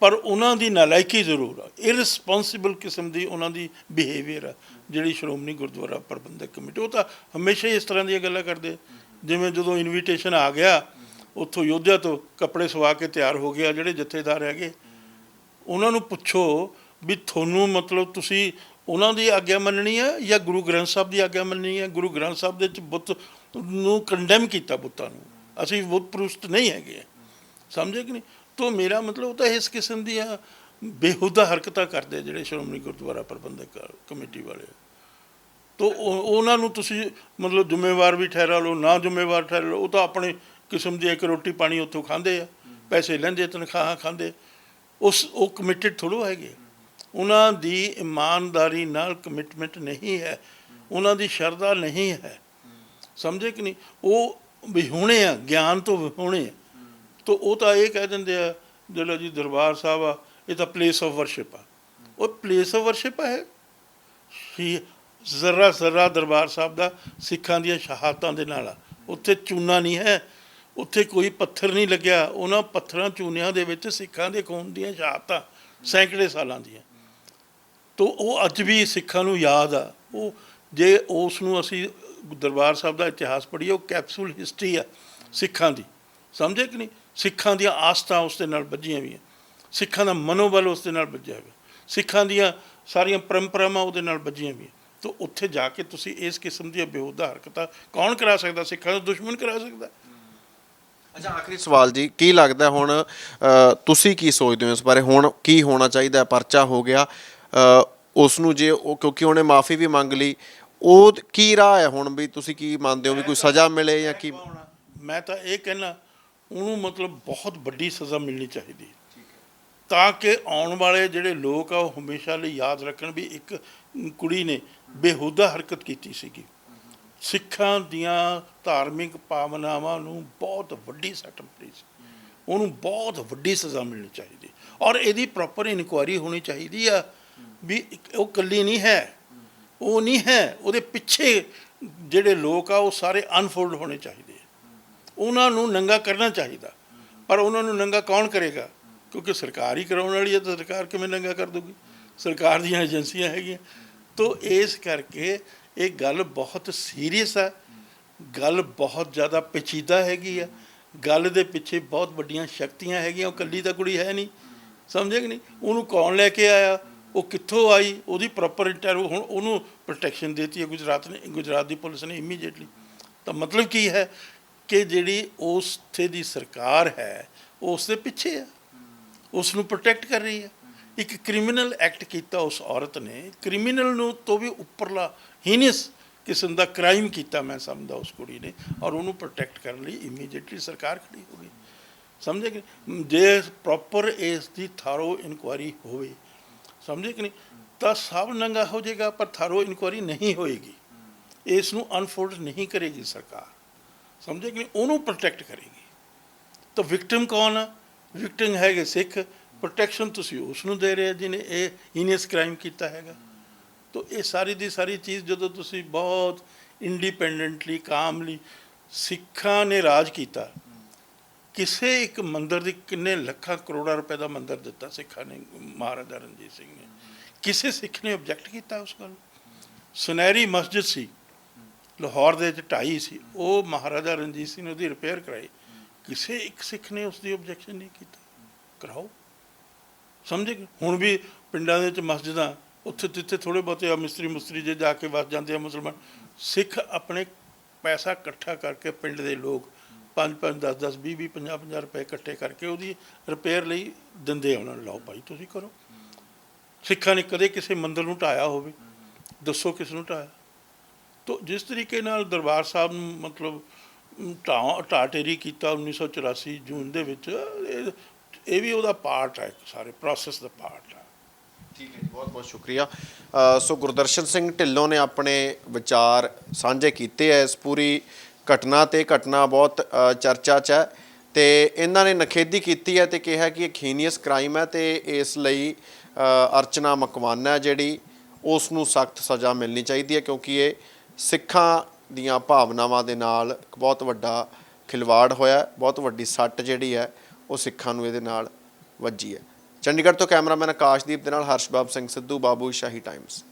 ਪਰ ਉਹਨਾਂ ਦੀ ਨਾਲਾਇਕੀ ਜ਼ਰੂਰ ਆ। ਇਰਰਿਸਪੌਂਸਿਬਲ ਕਿਸਮ ਦੀ ਉਹਨਾਂ ਦੀ ਬਿਹੇਵੀਅਰ ਆ, ਜਿਹੜੀ ਸ਼੍ਰੋਮਣੀ ਗੁਰਦੁਆਰਾ ਪ੍ਰਬੰਧਕ ਕਮੇਟੀ। ਉਹ ਤਾਂ ਹਮੇਸ਼ਾ ਹੀ ਇਸ ਤਰ੍ਹਾਂ ਦੀਆਂ ਗੱਲਾਂ ਕਰਦੇ ਜਿਵੇਂ ਜਦੋਂ ਇਨਵੀਟੇਸ਼ਨ ਆ ਗਿਆ, ਉੱਥੋਂ ਯੋਧਿਆ ਤੋਂ ਕੱਪੜੇ ਸਵਾ ਕੇ ਤਿਆਰ ਹੋ ਗਿਆ, ਜਿਹੜੇ ਜਥੇਦਾਰ ਹੈਗੇ। ਉਹਨਾਂ ਨੂੰ ਪੁੱਛੋ ਵੀ ਤੁਹਾਨੂੰ ਮਤਲਬ ਤੁਸੀਂ ਉਹਨਾਂ ਦੀ ਆਗਿਆ ਮੰਨਣੀ ਹੈ ਜਾਂ ਗੁਰੂ ਗ੍ਰੰਥ ਸਾਹਿਬ ਦੀ ਆਗਿਆ ਮੰਨਣੀ ਹੈ ਗੁਰੂ ਗ੍ਰੰਥ ਸਾਹਿਬ ਦੇ ਵਿੱਚ ਬੁੱਤ ਨੂੰ ਕੰਡੈਮ ਕੀਤਾ ਬੁੱਤਾਂ ਨੂੰ। ਅਸੀਂ ਬੁੱਤ ਪ੍ਰਸਤ ਨਹੀਂ ਹੈਗੇ। ਸਮਝੇ ਕਿ ਨਹੀਂ? ਤੋਂ ਮੇਰਾ ਮਤਲਬ ਉਹ ਤਾਂ ਇਸ ਕਿਸਮ ਦੀਆਂ ਬੇਹੂਦਾ ਹਰਕਤਾਂ ਕਰਦੇ ਆ ਜਿਹੜੇ ਸ਼੍ਰੋਮਣੀ ਗੁਰਦੁਆਰਾ ਪ੍ਰਬੰਧਕ ਕਮੇਟੀ ਵਾਲੇ। ਤੋ ਉਹਨਾਂ ਨੂੰ ਤੁਸੀਂ ਮਤਲਬ ਜ਼ਿੰਮੇਵਾਰ ਵੀ ਠਹਿਰਾ ਲਓ, ਨਾ ਜ਼ਿੰਮੇਵਾਰ ਠਹਿਰਾ ਲਓ, ਉਹ ਤਾਂ ਆਪਣੇ ਕਿਸਮ ਦੀ ਇੱਕ ਰੋਟੀ ਪਾਣੀ ਉੱਥੋਂ ਖਾਂਦੇ ਆ, ਪੈਸੇ ਲੈਂਦੇ, ਤਨਖਾਹਾਂ ਖਾਂਦੇ। ਉਸ, ਉਹ ਕਮਿਟਡ ਥੋੜ੍ਹਾ ਹੈਗੇ ਉਹਨਾਂ ਦੀ ਇਮਾਨਦਾਰੀ ਨਾਲ ਕਮਿਟਮੈਂਟ ਨਹੀਂ ਹੈ, ਉਹਨਾਂ ਦੀ ਸ਼ਰਧਾ ਨਹੀਂ ਹੈ। ਸਮਝੇ ਕਿ ਨਹੀਂ? ਉਹ ਵਿਹੋਣੇ ਆ, ਗਿਆਨ ਤੋਂ ਵਿਹੋਣੇ ਆ। ਤੋ ਉਹ ਤਾਂ ਇਹ ਕਹਿ ਦਿੰਦੇ ਆ ਜਿਹੜਾ ਜੀ ਦਰਬਾਰ ਸਾਹਿਬ ਆ, ਇਹ ਤਾਂ ਪਲੇਸ ਆਫ ਵਰਸ਼ਿਪ ਆ। ਉਹ ਪਲੇਸ ਆਫ ਵਰਸ਼ਿਪ ਹੈ ਹੀ ਜ਼ਰਾ ਜ਼ਰਾ ਦਰਬਾਰ ਸਾਹਿਬ ਦਾ ਸਿੱਖਾਂ ਦੀਆਂ ਸ਼ਹਾਦਤਾਂ ਦੇ ਨਾਲ ਆ। ਉੱਥੇ ਚੂਨਾ ਨਹੀਂ ਹੈ, ਉੱਥੇ ਕੋਈ ਪੱਥਰ ਨਹੀਂ ਲੱਗਿਆ। ਉਹਨਾਂ ਪੱਥਰਾਂ ਚੂਨਿਆਂ ਦੇ ਵਿੱਚ ਸਿੱਖਾਂ ਦੇ ਖੂਨ ਦੀਆਂ ਸ਼ਹਾਦਤਾਂ ਸੈਂਕੜੇ ਸਾਲਾਂ ਦੀਆਂ। ਤੋ ਉਹ ਅੱਜ ਵੀ ਸਿੱਖਾਂ ਨੂੰ ਯਾਦ ਆ। ਉਹ ਜੇ ਉਸ ਨੂੰ ਅਸੀਂ ਦਰਬਾਰ ਸਾਹਿਬ ਦਾ ਇਤਿਹਾਸ ਪੜ੍ਹੀਏ, ਉਹ ਕੈਪਸੂਲ ਹਿਸਟਰੀ ਆ ਸਿੱਖਾਂ ਦੀ। ਸਮਝੇ ਕਿ ਨਹੀਂ? ਸਿੱਖਾਂ ਦੀਆਂ ਆਸਥਾ ਉਸ ਦੇ ਨਾਲ ਬੱਝੀਆਂ ਵੀ ਆ ਸਿੱਖਾਂ ਦਾ ਮਨੋਬਲ ਉਸ ਦੇ ਨਾਲ ਬੱਝਿਆ ਹੋਇਆ ਸਿੱਖਾਂ ਦੀਆਂ ਸਾਰੀਆਂ ਪਰੰਪਰਾਵਾਂ ਉਹਦੇ ਨਾਲ ਬੱਝੀਆਂ ਵੀ ਤੋ ਉੱਥੇ ਜਾ ਕੇ ਤੁਸੀਂ ਇਸ ਕਿਸਮ ਦੀਆਂ ਬੇਹੂਦਾ ਹਰਕਤਾਂ ਕੌਣ ਕਰਾ ਸਕਦਾ? ਸਿੱਖਾਂ ਦਾ ਦੁਸ਼ਮਣ ਕਰਾ ਸਕਦਾ? ਅੱਛਾ ਆਖਰੀ ਸਵਾਲ ਜੀ ਕੀ ਲੱਗਦਾ ਹੁਣ ਤੁਸੀਂ ਕੀ ਸੋਚਦੇ ਹੋ ਇਸ ਬਾਰੇ? ਹੁਣ ਕੀ ਹੋਣਾ ਚਾਹੀਦਾ? ਹੈ? ਪਰਚਾ ਹੋ ਗਿਆ। ਉਸ ਨੂੰ ਜੇ ਉਹ ਕਿਉਂਕਿ ਉਹਨੇ ਮਾਫੀ ਵੀ ਮੰਗ ਲਈ। ਉਹ ਕੀ ਰਾਹ ਹੈ ਹੁਣ ਵੀ ਤੁਸੀਂ ਕੀ ਮੰਨਦੇ ਹੋ ਵੀ ਕੋਈ ਸਜ਼ਾ ਮਿਲੇ ਜਾਂ ਕੀ? ਮੈਂ ਤਾਂ ਇਹ ਕਹਿਣਾ ਉਹਨੂੰ ਮਤਲਬ ਬਹੁਤ ਵੱਡੀ ਸਜ਼ਾ ਮਿਲਣੀ ਚਾਹੀਦੀ ਹੈ। ਤਾਂ ਕਿ ਆਉਣ ਵਾਲੇ ਜਿਹੜੇ ਲੋਕ ਆ ਉਹ ਹਮੇਸ਼ਾ ਲਈ ਯਾਦ ਰੱਖਣ ਵੀ ਇੱਕ ਕੁੜੀ ਨੇ ਬੇਹੂਦਾ ਹਰਕਤ ਕੀਤੀ ਸੀਗੀ। ਸਿੱਖਾਂ ਦੀਆਂ ਧਾਰਮਿਕ ਭਾਵਨਾਵਾਂ ਨੂੰ ਬਹੁਤ ਵੱਡੀ ਸੱਟ ਮਾਰੀ ਸੀ। ਉਹਨੂੰ ਬਹੁਤ ਵੱਡੀ ਸਜ਼ਾ ਮਿਲਣੀ ਚਾਹੀਦੀ ਔਰ ਇਹਦੀ ਪ੍ਰੋਪਰ ਇਨਕੁਆਇਰੀ ਹੋਣੀ ਚਾਹੀਦੀ ਆ ਵੀ ਉਹ ਕੱਲੀ ਨਹੀਂ ਹੈ। ਉਹ ਨਹੀਂ ਹੈ। ਉਹਦੇ ਪਿੱਛੇ ਜਿਹੜੇ ਲੋਕ ਆ ਉਹ ਸਾਰੇ ਅਨਫੋਲਡ ਹੋਣੇ ਚਾਹੀਦੇ। ਉਹਨਾਂ ਨੂੰ ਨੰਗਾ ਕਰਨਾ ਚਾਹੀਦਾ। ਪਰ ਉਹਨਾਂ ਨੂੰ ਨੰਗਾ ਕੌਣ ਕਰੇਗਾ? ਕਿਉਂਕਿ ਸਰਕਾਰ ਹੀ ਕਰਾਉਣ ਵਾਲੀ ਹੈ ਤਾਂ ਸਰਕਾਰ ਕਿਵੇਂ ਨੰਗਾ ਕਰ ਦੂਗੀ ਸਰਕਾਰ ਦੀਆਂ ਏਜੰਸੀਆਂ ਹੈਗੀਆਂ। ਤੋਂ ਇਸ ਕਰਕੇ ਇਹ ਗੱਲ ਬਹੁਤ ਸੀਰੀਅਸ ਆ। ਗੱਲ ਬਹੁਤ ਜ਼ਿਆਦਾ ਪੇਚੀਦਾ ਹੈਗੀ ਆ। ਗੱਲ ਦੇ ਪਿੱਛੇ ਬਹੁਤ ਵੱਡੀਆਂ ਸ਼ਕਤੀਆਂ ਹੈਗੀਆਂ। ਉਹ ਕੱਲੀ ਤਾਂ ਕੁੜੀ ਹੈ ਨਹੀਂ। ਸਮਝੇ ਕਿ ਨਹੀਂ? ਉਹਨੂੰ ਕੌਣ ਲੈ ਕੇ ਆਇਆ? ਉਹ ਕਿੱਥੋਂ ਆਈ? ਉਹਦੀ ਪ੍ਰੋਪਰ ਇੰਟਰਵਿਊ ਹੁਣ ਉਹਨੂੰ ਪ੍ਰੋਟੈਕਸ਼ਨ ਦਿੱਤੀ ਹੈ। ਗੁਜਰਾਤ ਨੇ ਗੁਜਰਾਤ ਦੀ ਪੁਲਿਸ ਨੇ ਇਮੀਡੀਏਟਲੀ ਤਾਂ ਮਤਲਬ ਕੀ ਹੈ? ਕਿ ਜਿਹੜੀ ਉਸ ਥੇ ਦੀ ਸਰਕਾਰ ਹੈ, ਉਹ ਉਸ ਦੇ ਪਿੱਛੇ ਹੈ ਉਸ ਨੂੰ ਪ੍ਰੋਟੈਕਟ ਕਰ ਰਹੀ ਹੈ ਇੱਕ ਕ੍ਰਿਮੀਨਲ ਐਕਟ ਕੀਤਾ ਉਸ ਔਰਤ ਨੇ। ਕ੍ਰਿਮੀਨਲ ਨੂੰ ਤੋਂ ਵੀ ਉੱਪਰਲਾ ਹੀਨਸ ਕਿਸਮ ਦਾ ਕ੍ਰਾਈਮ ਕੀਤਾ ਮੈਂ ਸਮਝਦਾ ਉਸ ਕੁੜੀ ਨੇ ਔਰ ਉਹਨੂੰ ਪ੍ਰੋਟੈਕਟ ਕਰਨ ਲਈ ਇਮੀਡੀਏਟਲੀ ਸਰਕਾਰ ਖੜੀ ਹੋ ਗਈ। ਸਮਝੇ ਕਿ ਨਹੀਂ? ਜੇ ਪ੍ਰੋਪਰ ਇਸ ਦੀ ਥਾਰੋ ਇਨਕੁਆਰੀ ਹੋਵੇ, ਸਮਝੇ ਕਿ ਨਹੀਂ? ਤਾਂ ਸਭ ਨੰਗਾ ਹੋ ਜਾਏਗਾ, ਪਰ ਥਾਰੋ ਇਨਕੁਆਰੀ ਨਹੀਂ ਹੋਏਗੀ। ਇਸ ਨੂੰ ਅਨਫੋਲਡ ਨਹੀਂ ਕਰੇਗੀ ਸਰਕਾਰ। ਸਮਝੇ ਕਿ ਉਹਨੂੰ ਪ੍ਰੋਟੈਕਟ ਕਰੇਗੀ। ਤਾਂ ਵਿਕਟਿਮ ਕੌਣ ਆ? ਵਿਕਟਿਮ ਹੈਗੇ ਸਿੱਖ। ਪ੍ਰੋਟੈਕਸ਼ਨ ਤੁਸੀਂ ਉਸ ਨੂੰ ਦੇ ਰਹੇ ਜਿਹਨੇ ਇਹ ਹੀਨੀਅਸ ਕ੍ਰਾਈਮ ਕੀਤਾ ਹੈਗਾ। ਤਾਂ ਇਹ ਸਾਰੀ ਦੀ ਸਾਰੀ ਚੀਜ਼ ਜਦੋਂ ਤੁਸੀਂ ਬਹੁਤ ਇੰਡੀਪੈਂਡੈਂਟਲੀ ਕਾਮਲੀ ਸਿੱਖਾਂ ਨੇ ਰਾਜ ਕੀਤਾ, ਕਿਸੇ ਇੱਕ ਮੰਦਰ ਦੀ ਕਿੰਨੇ ਲੱਖਾਂ ਕਰੋੜਾਂ ਰੁਪਏ ਦਾ ਮੰਦਰ ਦਿੱਤਾ ਸਿੱਖਾਂ ਨੇ, ਮਹਾਰਾਜਾ ਰਣਜੀਤ ਸਿੰਘ ਨੇ। ਕਿਸੇ ਸਿੱਖ ਨੇ ਆਬਜੈਕਟ ਕੀਤਾ ਉਸ ਗੱਲ? ਸੁਨਹਿਰੀ ਮਸਜਿਦ ਸੀ। ਲਾਹੌਰ ਦੇ ਵਿੱਚ ਢਾਈ ਸੀ, ਉਹ ਮਹਾਰਾਜਾ ਰਣਜੀਤ ਸਿੰਘ ਨੇ ਉਹਦੀ ਰਿਪੇਅਰ ਕਰਾਈ। ਕਿਸੇ ਇੱਕ ਸਿੱਖ ਨੇ ਉਸ ਦੀ ਆਬਜੈਕਸ਼ਨ ਨਹੀਂ ਕੀਤਾ। ਕਰਾਓ। ਸਮਝੇ ਹੁਣ ਵੀ ਪਿੰਡਾਂ ਦੇ ਵਿੱਚ ਮਸਜਿਦਾਂ, ਉੱਥੇ ਜਿੱਥੇ ਥੋੜੇ ਬਹੁਤੇ ਆ ਮਿਸਤਰੀ ਮੁਸਤਰੀ ਜੇ ਜਾ ਕੇ ਵਸ ਜਾਂਦੇ ਆ ਮੁਸਲਮਾਨ। ਸਿੱਖ ਆਪਣੇ ਪੈਸਾ ਇਕੱਠਾ ਕਰਕੇ ਪਿੰਡ ਦੇ ਲੋਕ 5 5 10 10 20 20 50 50 ਰੁਪਏ ਇਕੱਠੇ ਕਰਕੇ ਉਹਦੀ ਰਿਪੇਅਰ ਲਈ ਦਿੰਦੇ ਆ ਉਹਨਾਂ ਨੂੰ। ਲਓ ਭਾਈ, ਤੁਸੀਂ ਕਰੋ। ਸਿੱਖਾਂ ਨੇ ਕਦੇ ਕਿਸੇ ਮੰਦਰ ਨੂੰ ਢਾਇਆ ਹੋਵੇ। ਦੱਸੋ ਕਿਸ ਨੂੰ ਢਾਇਆ। ਤੋ ਜਿਸ ਤਰੀਕੇ ਨਾਲ ਦਰਬਾਰ ਸਾਹਿਬ ਨੂੰ ਮਤਲਬ ਢਾਹ ਢਾਟੇਰੀ ਕੀਤਾ 1984 ਜੂਨ ਦੇ ਵਿੱਚ ਇਹ- ਇਹ ਵੀ ਉਹਦਾ ਪਾਰਟ ਹੈ ਇੱਕ ਸਾਰੇ ਪ੍ਰੋਸੈਸ ਦਾ ਪਾਰਟ ਹੈ। ਠੀਕ ਹੈ ਜੀ ਬਹੁਤ ਬਹੁਤ ਸ਼ੁਕਰੀਆ। ਅ, ਸੋ ਗੁਰਦਰਸ਼ਨ ਸਿੰਘ ਢਿੱਲੋਂ ਨੇ ਆਪਣੇ ਵਿਚਾਰ ਸਾਂਝੇ ਕੀਤੇ ਐ ਇਸ ਪੂਰੀ ਘਟਨਾ ਤੇ ਘਟਨਾ ਬਹੁਤ ਅ, ਚਰਚਾ 'ਚ ਹੈ। ਤੇ ਇਹਨਾਂ ਨੇ ਨਖੇਦੀ ਕੀਤੀ ਹੈ ਤੇ ਕਿਹਾ ਕਿ ਇਹ ਖੀਨੀਅਸ ਕ੍ਰਾਈਮ ਹੈ ਤੇ ਇਸ ਲਈ ਅ, ਅਰਚਨਾ ਮਕਵਾਨਾ ਹੈ ਜਿਹੜੀ ਉਸ ਨੂੰ ਸਖਤ ਸਜ਼ਾ ਮਿਲਣੀ ਚਾਹੀਦੀ ਹੈ ਕਿਉਂਕਿ ਇਹ ਸਿੱਖਾਂ ਦੀਆਂ ਭਾਵਨਾਵਾਂ ਦੇ ਨਾਲ ਇੱਕ ਬਹੁਤ ਵੱਡਾ ਖਿਲਵਾੜ ਹੋਇਆ ਬਹੁਤ ਵੱਡੀ ਸੱਟ ਜਿਹੜੀ ਹੈ, ਉਹ ਸਿੱਖਾਂ ਨੂੰ ਇਹਦੇ ਨਾਲ ਵੱਜੀ ਹੈ। ਚੰਡੀਗੜ੍ਹ ਤੋਂ ਕੈਮਰਾਮੈਨ ਆਕਾਸ਼ਦੀਪ ਦੇ ਨਾਲ ਹਰਸ਼ਬਾਬ ਸਿੰਘ ਸਿੱਧੂ, ਬਾਬੂ ਸ਼ਾਹੀ ਟਾਈਮਸ